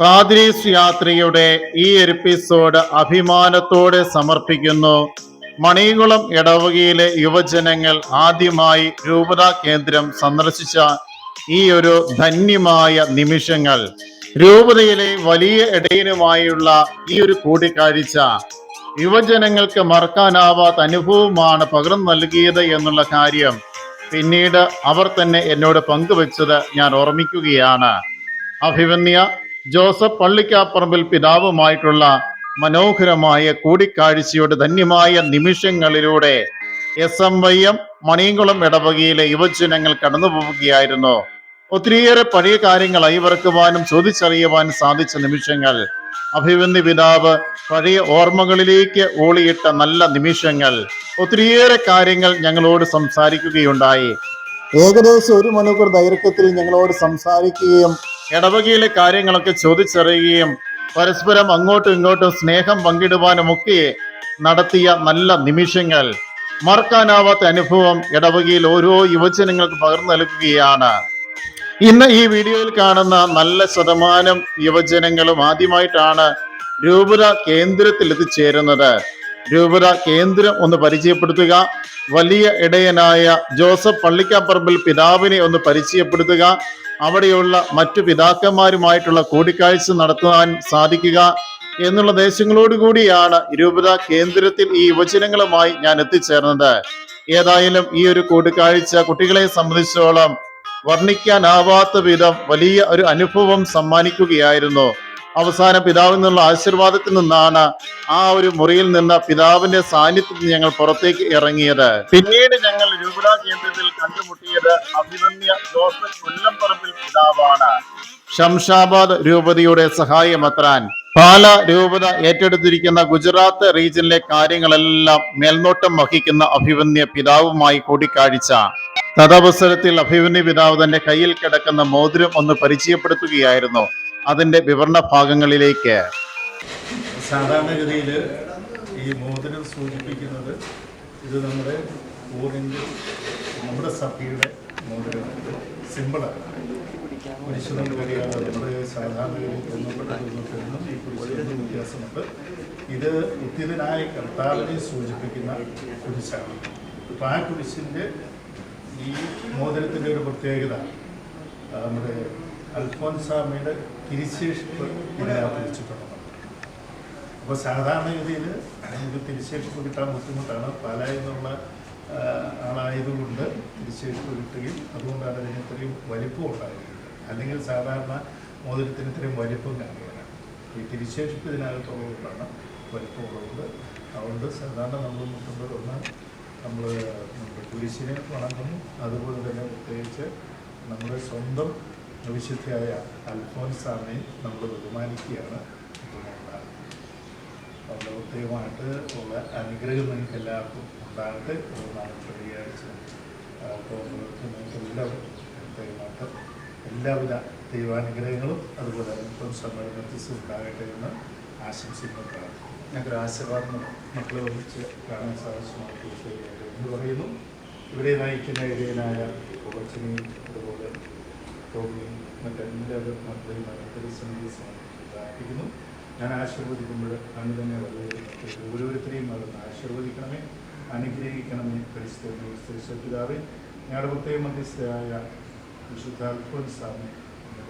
പാദ്രീസ് യാത്രയുടെ ഈ എപ്പിസോഡ് അഭിമാനത്തോടെ സമർപ്പിക്കുന്നു. മണികുളം ഇടവകയിലെ യുവജനങ്ങൾ ആദ്യമായി രൂപത കേന്ദ്രം സന്ദർശിച്ച ഈ ഒരു ധന്യമായ നിമിഷങ്ങൾ. രൂപതയിലെ വലിയ ഇടയനുമായുള്ള ഈ ഒരു കൂടിക്കാഴ്ച യുവജനങ്ങൾക്ക് മറക്കാനാവാത്ത അനുഭവമാണ് പകർന്നു നൽകിയത് എന്നുള്ള കാര്യം പിന്നീട് അവർ തന്നെ എന്നോട് പങ്കുവച്ചത് ഞാൻ ഓർമ്മിക്കുകയാണ്. അഭിവന്യ ജോസഫ് പള്ളിക്കാപ്പറമ്പിൽ പിതാവുമായിട്ടുള്ള മനോഹരമായ കൂടിക്കാഴ്ചയുടെ ധന്യമായ നിമിഷങ്ങളിലൂടെ S M Y M Maniyamkulam ഇടവകയിലെ യുവജനങ്ങൾ കടന്നു പോവുകയായിരുന്നു. ഒത്തിരിയേറെ പഴയ കാര്യങ്ങൾ അയവിറക്കുവാനും ചോദിച്ചറിയുവാനും സാധിച്ച നിമിഷങ്ങൾ. അഭിവന്ദി പിതാവ് പഴയ ഓർമ്മകളിലേക്ക് ഓളിയിട്ട നല്ല നിമിഷങ്ങൾ. ഒത്തിരിയേറെ കാര്യങ്ങൾ ഞങ്ങളോട് സംസാരിക്കുകയുണ്ടായി. ഏകദേശം ഒരു മണിക്കൂർ ദൈർഘ്യത്തിൽ ഞങ്ങളോട് സംസാരിക്കുകയും ഇടവകയിലെ കാര്യങ്ങളൊക്കെ ചോദിച്ചറിയുകയും പരസ്പരം അങ്ങോട്ടും ഇങ്ങോട്ടും സ്നേഹം പങ്കിടുവാനും ഒക്കെ നടത്തിയ നല്ല നിമിഷങ്ങൾ. മറക്കാനാവാത്ത അനുഭവം ഇടവകയിൽ ഓരോ യുവജനങ്ങൾക്ക് പകർന്നു നൽകുകയാണ്. ഇന്ന് ഈ വീഡിയോയിൽ കാണുന്ന നല്ല ശതമാനം യുവജനങ്ങളും ആദ്യമായിട്ടാണ് രൂപത കേന്ദ്രത്തിൽ എത്തിച്ചേരുന്നത് രൂപത കേന്ദ്രം ഒന്ന് പരിചയപ്പെടുത്തുക. വലിയ ഇടയനായ ജോസഫ് പള്ളിക്കാപ്പറമ്പിൽ പിതാവിനെ ഒന്ന് പരിചയപ്പെടുത്തുക. അവിടെയുള്ള മറ്റു പിതാക്കന്മാരുമായിട്ടുള്ള കൂടിക്കാഴ്ച നടത്താൻ സാധിക്കുക എന്നുള്ള ദേശങ്ങളോടുകൂടിയാണ് രൂപത കേന്ദ്രത്തിൽ ഈ യുവജനങ്ങളുമായി ഞാൻ എത്തിച്ചേർന്നത്. ഏതായാലും ഈ ഒരു കൂടിക്കാഴ്ച കുട്ടികളെ സംബന്ധിച്ചോളം വർണിക്കാനാവാത്ത വിധം വലിയ ഒരു അനുഭവം സമ്മാനിക്കുകയായിരുന്നു. അവസാന പിതാവിൽ നിന്നുള്ള ആശീർവാദത്തിൽ നിന്നാണ് ആ ഒരു മുറിയിൽ നിന്ന് പിതാവിന്റെ സാന്നിധ്യത്തിൽ ഞങ്ങൾ പുറത്തേക്ക് ഇറങ്ങിയത്. പിന്നീട് ഞങ്ങൾ രൂപതാ കേന്ദ്രത്തിൽ കണ്ടുമുട്ടിയത് അഭിമന്യ ജോസഫ് കൊല്ലംപറമ്പിൽ പിതാവാണ്. ഷംഷാബാദ് രൂപതയുടെ സഹായമത്രാൻ പാല രൂപത ഏറ്റെടുത്തിരിക്കുന്ന ഗുജറാത്ത് റീജിയനിലെ കാര്യങ്ങളെല്ലാം മേൽനോട്ടം വഹിക്കുന്ന അഭിമന്യ പിതാവുമായി കൂടിക്കാഴ്ച. തദവസരത്തിൽ അഭിമന്യ പിതാവ് തന്റെ കയ്യിൽ കിടക്കുന്ന മോതിരം ഒന്ന് പരിചയപ്പെടുത്തുകയായിരുന്നു. അതിന്റെ വിവരണ ഭാഗങ്ങളിലേക്ക്. സാധാരണഗതിയിൽ ഈ മോതിരം സൂചിപ്പിക്കുന്നത് ഇത് നമ്മുടെ ഊരിന്റെ നമ്മുടെ സഭയുടെ മോതിരമാണ് സിമ്പിളാണ് കഴിയാതെ നമ്മുടെ സാധാരണഗതിയിൽ ബന്ധപ്പെട്ടതൊന്നും ഈ കുരിശിന് വ്യത്യാസമുണ്ട്. ഇത് ഉത്തിതനായ കർത്താവിനെ സൂചിപ്പിക്കുന്ന കുരിശാണ്. അപ്പോൾ ആ കുരിശിന്റെ ഈ മോതിരത്തിന്റെ ഒരു പ്രത്യേകത നമ്മുടെ അൽഫോൻസാമയുടെ തിരിശേഷിപ്പ് ഇതിനകത്ത് വെച്ചിട്ടുള്ളതാണ് അപ്പോൾ സാധാരണഗതിയിൽ നമുക്ക് തിരിശേഷിപ്പ് കിട്ടാൻ ബുദ്ധിമുട്ടാണ്. പല എന്നുള്ള ആളായതുകൊണ്ട് തിരിശേഷിപ്പ് കിട്ടുകയും അതുകൊണ്ടാണ് അതിന് ഇത്രയും വലിപ്പം ഉണ്ടായിരുന്നത്. അല്ലെങ്കിൽ സാധാരണ മോതിരത്തിന് ഇത്രയും വലിപ്പം കാണുകയാണ് ഈ തിരിശേഷിപ്പ് ഇതിനകത്തുള്ളതുകൊണ്ടാണ് ഉള്ളതുകൊണ്ട് അതുകൊണ്ട് സാധാരണ നമ്മൾ മുട്ടുമ്പോൾ ഒന്ന് നമ്മൾ നമ്മുടെ കുരിശിനെ വണങ്ങുന്നു അതുപോലെ തന്നെ പ്രത്യേകിച്ച് നമ്മുടെ സ്വന്തം വിശുദ്ധിയായ അൽഫോൻസാമിനെ നമ്മൾ ബഹുമാനിക്കുകയാണ്. ദൈവമായിട്ട് ഉള്ള അനുഗ്രഹം നിങ്ങൾക്ക് എല്ലാവർക്കും ഉണ്ടാകട്ടെ എന്നാണ് അപ്പോൾ നിങ്ങൾക്ക് എല്ലാവരും ദൈവമായിട്ട് എല്ലാവിധ ദൈവാനുഗ്രഹങ്ങളും അതുപോലെ അൽഫോൻ സമ്മേളനത്തിൽ ഉണ്ടാകട്ടെ എന്ന് ആശംസിക്കുന്നു പ്രാർത്ഥിക്കുന്നു. ഒരു ആശീർവാദം മക്കളെ ഒന്നിച്ച് കാണാൻ സാധിച്ചു എന്ന് പറയുന്നു. ഇവിടെ നയിക്കുന്ന ഇടയനായ കൊച്ചിനെയും അതുപോലെ ടോമിയും മറ്റെല്ലാവരും മക്കളെയും സമയത്ത് പ്രാർത്ഥിക്കുന്നു. ഞാൻ ആശീർവദിക്കുമ്പോൾ അങ്ങ് തന്നെ വളരെ ഓരോരുത്തരെയും വളർന്ന് ആശീർവദിക്കണമേ അനുഗ്രഹിക്കണമേ ക്രിസ്തു പിതാവേ ഞങ്ങളുടെ പ്രത്യേക മധ്യസ്ഥയായ വിശുദ്ധ അൽഫോൻസാമെ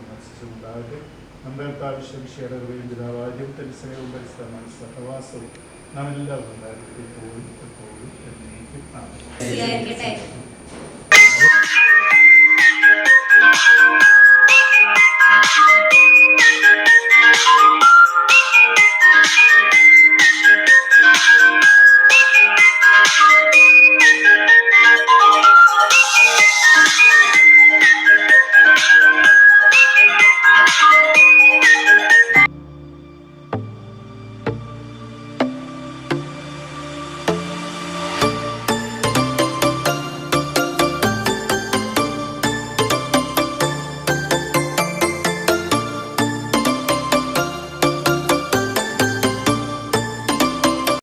മനസ്സിലുണ്ടാകട്ടെ നമ്മുടെ ആവശ്യവിഷയുടെ പിതാവാദ്യം തരിസനവും പരിസ്ഥലമാണ് സഹവാസവും നാം എല്ലാവരും ഉണ്ടാകട്ടെ എപ്പോഴും എപ്പോഴും എന്നേക്കും.